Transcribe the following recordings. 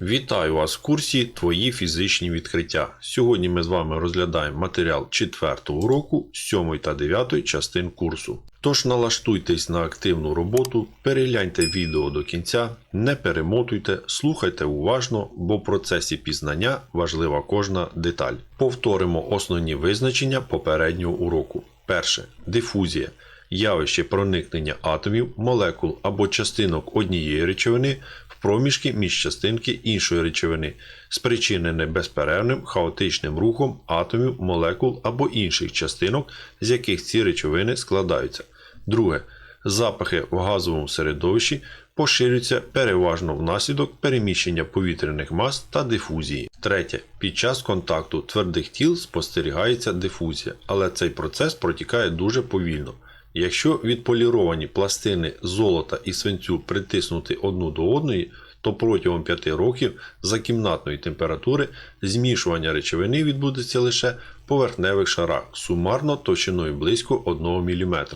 Вітаю вас в курсі Твої фізичні відкриття. Сьогодні ми з вами розглядаємо матеріал 4 уроку 7 та 9 частин курсу. Тож налаштуйтесь на активну роботу, перегляньте відео до кінця, не перемотуйте, слухайте уважно, бо в процесі пізнання важлива кожна деталь. Повторимо основні визначення попереднього уроку. Перше. Дифузія явище проникнення атомів, молекул або частинок однієї речовини в проміжки між частинки іншої речовини, спричинене безперервним хаотичним рухом атомів, молекул або інших частинок, з яких ці речовини складаються. Друге. Запахи в газовому середовищі поширюються переважно внаслідок переміщення повітряних мас та дифузії. Третє. Під час контакту твердих тіл спостерігається дифузія, але цей процес протікає дуже повільно. Якщо відполіровані пластини золота і свинцю притиснути одну до одної, то протягом 5 років за кімнатної температури змішування речовини відбудеться лише в поверхневих шарах сумарно товщиною близько 1 мм.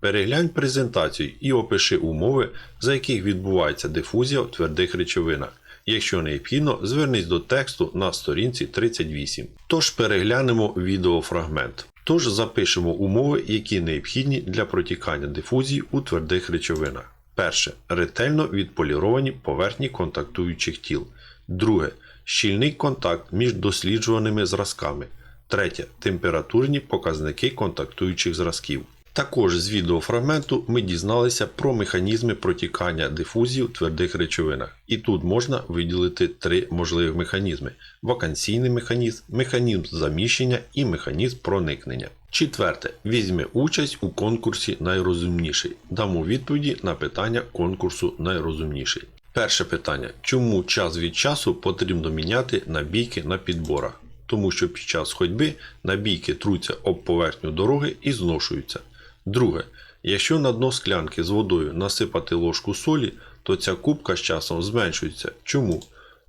Переглянь презентацію і опиши умови, за яких відбувається дифузія в твердих речовинах. Якщо необхідно, звернись до тексту на сторінці 38. Тож переглянемо відеофрагмент. Тож запишемо умови, які необхідні для протікання дифузії у твердих речовинах. Перше. Ретельно відполіровані поверхні контактуючих тіл. Друге. Щільний контакт між досліджуваними зразками. Третє. Температурні показники контактуючих зразків. Також з відеофрагменту ми дізналися про механізми протікання дифузії в твердих речовинах. І тут можна виділити три можливих механізми: вакансійний механізм, механізм заміщення і механізм проникнення. Четверте. Візьме участь у конкурсі найрозумніший. Дамо відповіді на питання конкурсу найрозумніший. Перше питання: чому час від часу потрібно міняти набійки на підборах? Тому що під час ходьби набійки труться об поверхню дороги і зношуються. Друге, якщо на дно склянки з водою насипати ложку солі, то ця кубка з часом зменшується. Чому?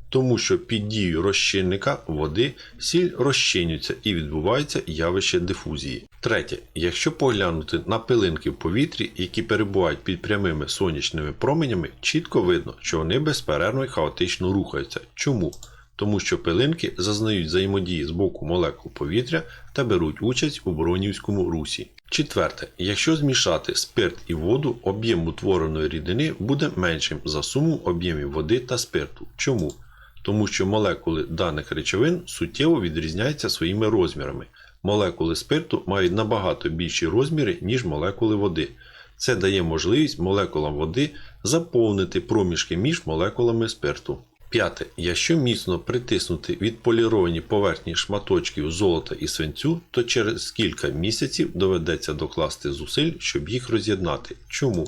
Тому що під дією розчинника води сіль розчинюється і відбувається явище дифузії. Третє, якщо поглянути на пилинки в повітрі, які перебувають під прямими сонячними променями, чітко видно, що вони безперервно і хаотично рухаються. Чому? Тому що пилинки зазнають взаємодії з боку молекул повітря та беруть участь у бронівському русі. Четверте, якщо змішати спирт і воду, об'єм утвореної рідини буде меншим за суму об'ємів води та спирту. Чому? Тому що молекули даних речовин суттєво відрізняються своїми розмірами. Молекули спирту мають набагато більші розміри, ніж молекули води. Це дає можливість молекулам води заповнити проміжки між молекулами спирту. П'яте. Якщо міцно притиснути відполіровані поверхні шматочків золота і свинцю, то через кілька місяців доведеться докласти зусиль, щоб їх роз'єднати. Чому?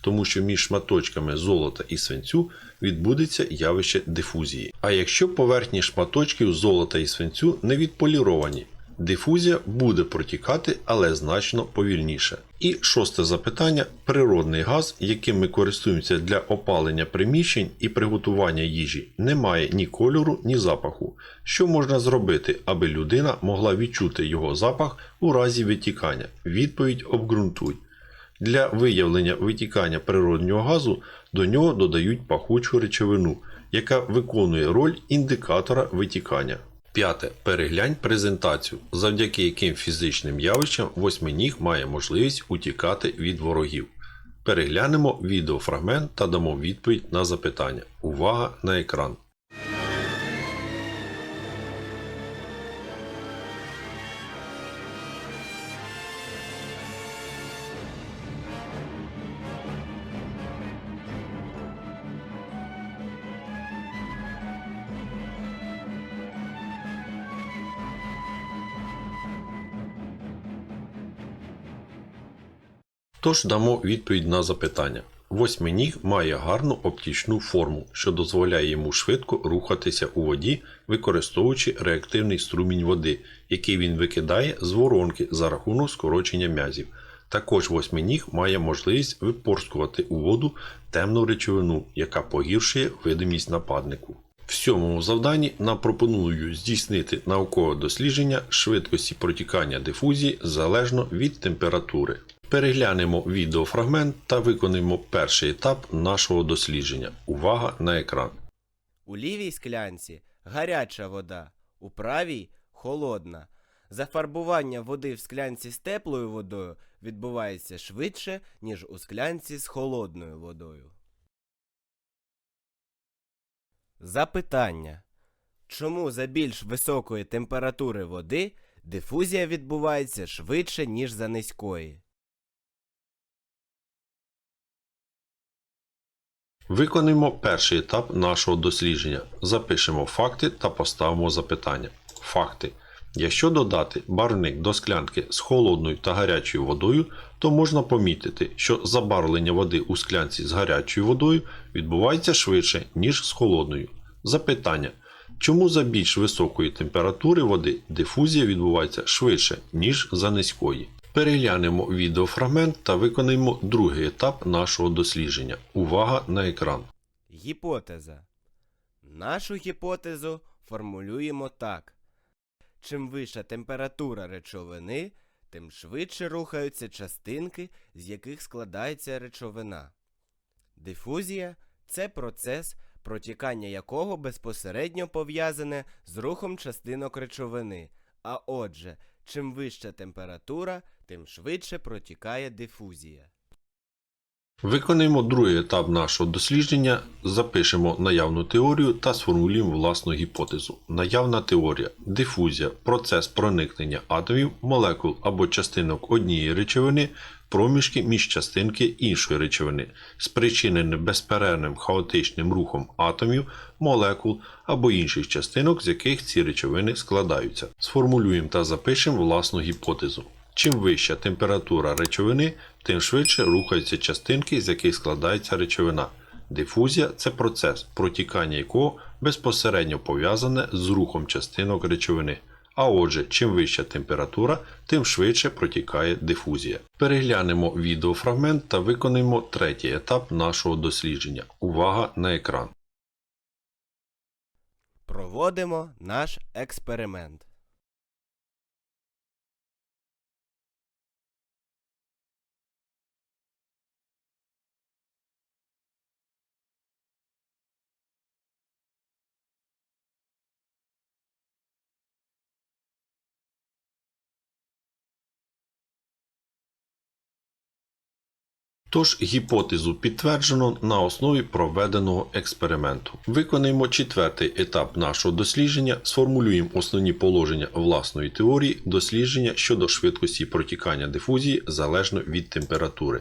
Тому що між шматочками золота і свинцю відбудеться явище дифузії. А якщо поверхні шматочків золота і свинцю не відполіровані, дифузія буде протікати, але значно повільніше. І шосте запитання: природний газ, яким ми користуємося для опалення приміщень і приготування їжі, не має ні кольору, ні запаху. Що можна зробити, аби людина могла відчути його запах у разі витікання? Відповідь обґрунтуй. Для виявлення витікання природнього газу до нього додають пахучу речовину, яка виконує роль індикатора витікання. П'яте. Переглянь презентацію, завдяки яким фізичним явищам восьминіг має можливість утікати від ворогів. Переглянемо відеофрагмент та дамо відповідь на запитання. Увага на екран. Тож дамо відповідь на запитання. Восьминіг має гарну оптичну форму, що дозволяє йому швидко рухатися у воді, використовуючи реактивний струмінь води, який він викидає з воронки за рахунок скорочення м'язів. Також восьминіг має можливість випорскувати у воду темну речовину, яка погіршує видимість нападнику. В сьомому завданні нам пропоную здійснити наукове дослідження швидкості протікання дифузії залежно від температури. Переглянемо відеофрагмент та виконаємо перший етап нашого дослідження. Увага на екран. У лівій склянці гаряча вода, у правій холодна. Зафарбування води в склянці з теплою водою відбувається швидше, ніж у склянці з холодною водою. Запитання. Чому за більш високої температури води дифузія відбувається швидше, ніж за низької? Виконаємо перший етап нашого дослідження. Запишемо факти та поставимо запитання. Факти. Якщо додати барвник до склянки з холодною та гарячою водою, то можна помітити, що забарвлення води у склянці з гарячою водою відбувається швидше, ніж з холодною. Запитання. Чому за більш високої температури води дифузія відбувається швидше, ніж за низької? Переглянемо відеофрагмент та виконаємо другий етап нашого дослідження. Увага на екран. Гіпотеза. Нашу гіпотезу формулюємо так. Чим вища температура речовини, тим швидше рухаються частинки, з яких складається речовина. Дифузія це процес, протікання якого безпосередньо пов'язане з рухом частинок речовини. А отже, чим вища температура, тим швидше протікає дифузія. Виконаємо другий етап нашого дослідження, запишемо наявну теорію та сформулюємо власну гіпотезу. Наявна теорія дифузія процес проникнення атомів, молекул або частинок однієї речовини, проміжки між частинки іншої речовини, спричинене безперервним хаотичним рухом атомів, молекул або інших частинок, з яких ці речовини складаються. Сформулюємо та запишемо власну гіпотезу. Чим вища температура речовини, тим швидше рухаються частинки, з яких складається речовина. Дифузія це процес, протікання якого безпосередньо пов'язане з рухом частинок речовини. А отже, чим вища температура, тим швидше протікає дифузія. Переглянемо відеофрагмент та виконаємо третій етап нашого дослідження. Увага на екран. Проводимо наш експеримент. Тож гіпотезу підтверджено на основі проведеного експерименту. Виконаємо четвертий етап нашого дослідження, сформулюємо основні положення власної теорії дослідження щодо швидкості протікання дифузії залежно від температури.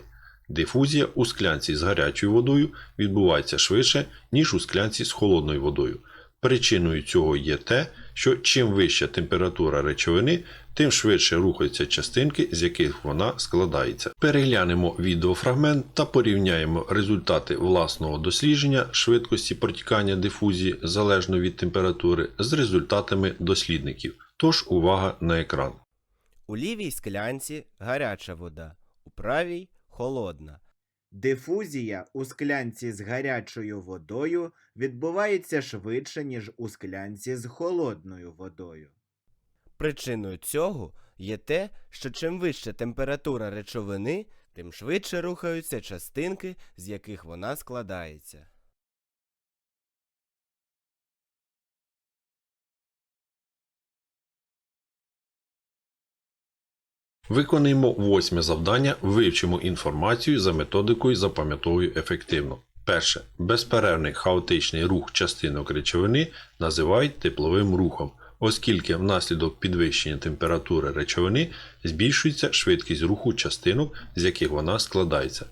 Дифузія у склянці з гарячою водою відбувається швидше, ніж у склянці з холодною водою. Причиною цього є те, що чим вища температура речовини, тим швидше рухаються частинки, з яких вона складається. Переглянемо відеофрагмент та порівняємо результати власного дослідження швидкості протікання дифузії залежно від температури з результатами дослідників. Тож увага на екран. У лівій склянці гаряча вода, у правій холодна. Дифузія у склянці з гарячою водою відбувається швидше, ніж у склянці з холодною водою. Причиною цього є те, що чим вища температура речовини, тим швидше рухаються частинки, з яких вона складається. Виконуємо восьме завдання, вивчимо інформацію за методикою запам'ятовую ефективно. Перше. Безперервний хаотичний рух частинок речовини називають тепловим рухом, оскільки внаслідок підвищення температури речовини збільшується швидкість руху частинок, з яких вона складається.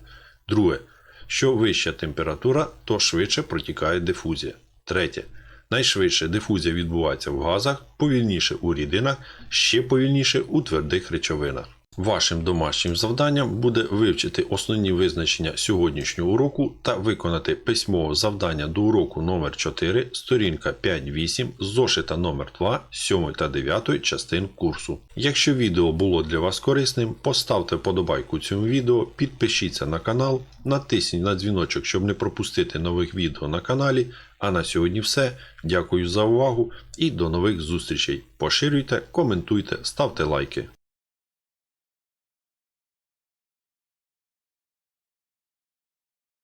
Друге. Що вища температура, то швидше протікає дифузія. Третє. Найшвидше дифузія відбувається в газах, повільніше у рідинах, ще повільніше у твердих речовинах. Вашим домашнім завданням буде вивчити основні визначення сьогоднішнього уроку та виконати письмове завдання до уроку номер 4 сторінка 5-8 зошита номер 2 7 та 9 частин курсу. Якщо відео було для вас корисним, поставте вподобайку цьому відео, підпишіться на канал, натисніть на дзвіночок, щоб не пропустити нових відео на каналі. А на сьогодні все. Дякую за увагу і до нових зустрічей. Поширюйте, коментуйте, ставте лайки.